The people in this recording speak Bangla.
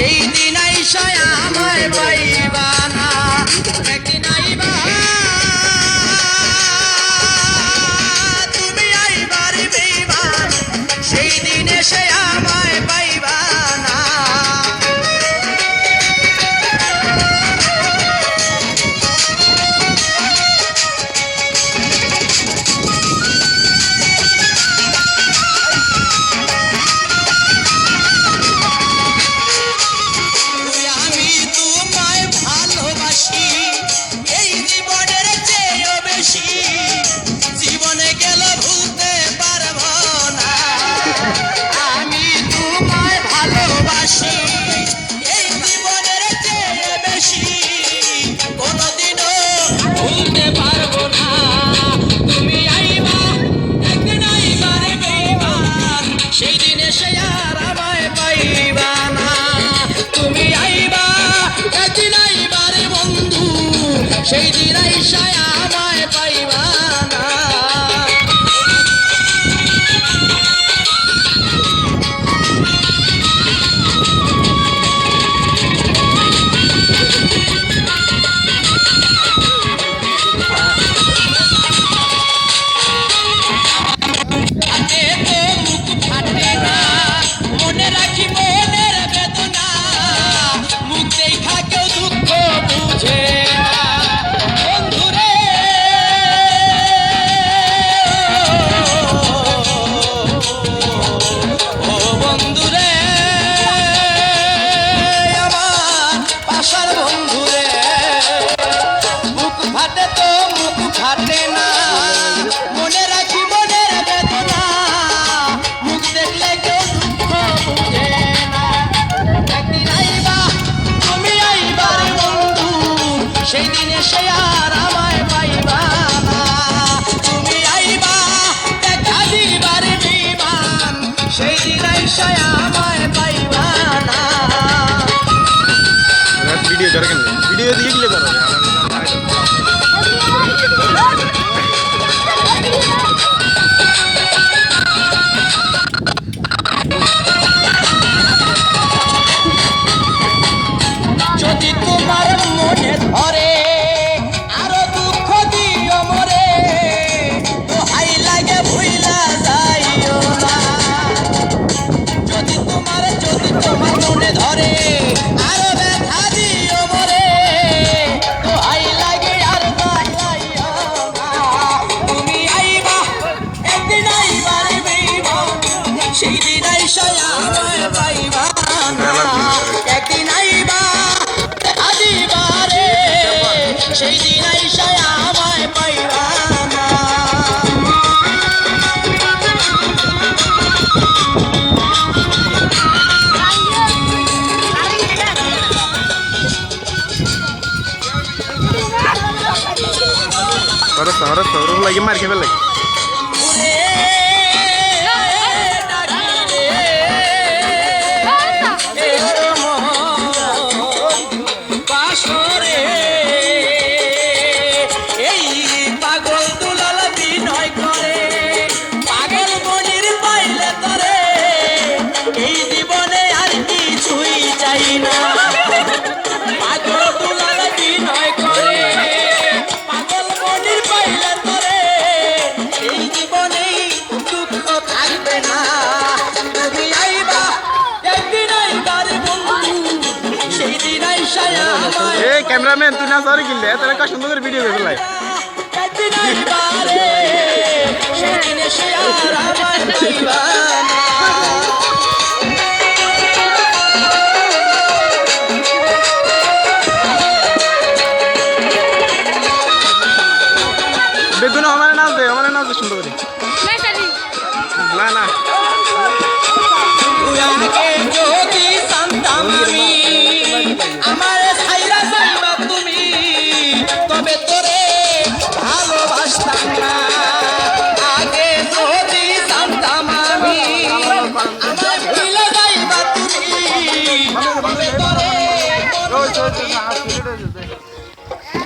সেই দিন আমায় পাইবা। আইসায় আমায় পাইবা। সেই দিন আইসা আমায় পাইবা না। ভিডিও কেন? ভিডিও দিয়ে আমায় পাইবা একদিন আইবা আদিবা রে সেই দিন আইসা আমায় পাইবা না সরস সরস সরস লাগে মার খেয়ে লাগে কিছুই চাই না পাগল দুলাল বিনয় করে। পাগল মনির পাইলে তরে। এই জীবনেই দুঃখ থাকবে না। তুমি আইবা একদিন আইবার বন্ধু। সেই দিন আইসায় আমায় এ ক্যামেরাম্যান তুই না সরি কিনলে তাহলে কাজ সুন্দর করে ভিডিও করে লাই একদিন আইবারে সেই দিনে সে আর আমায় পাইবা না। বেগুন আমার নাচ দে আমার নাচ সুন্দর করে। না না। উড়াকে যদি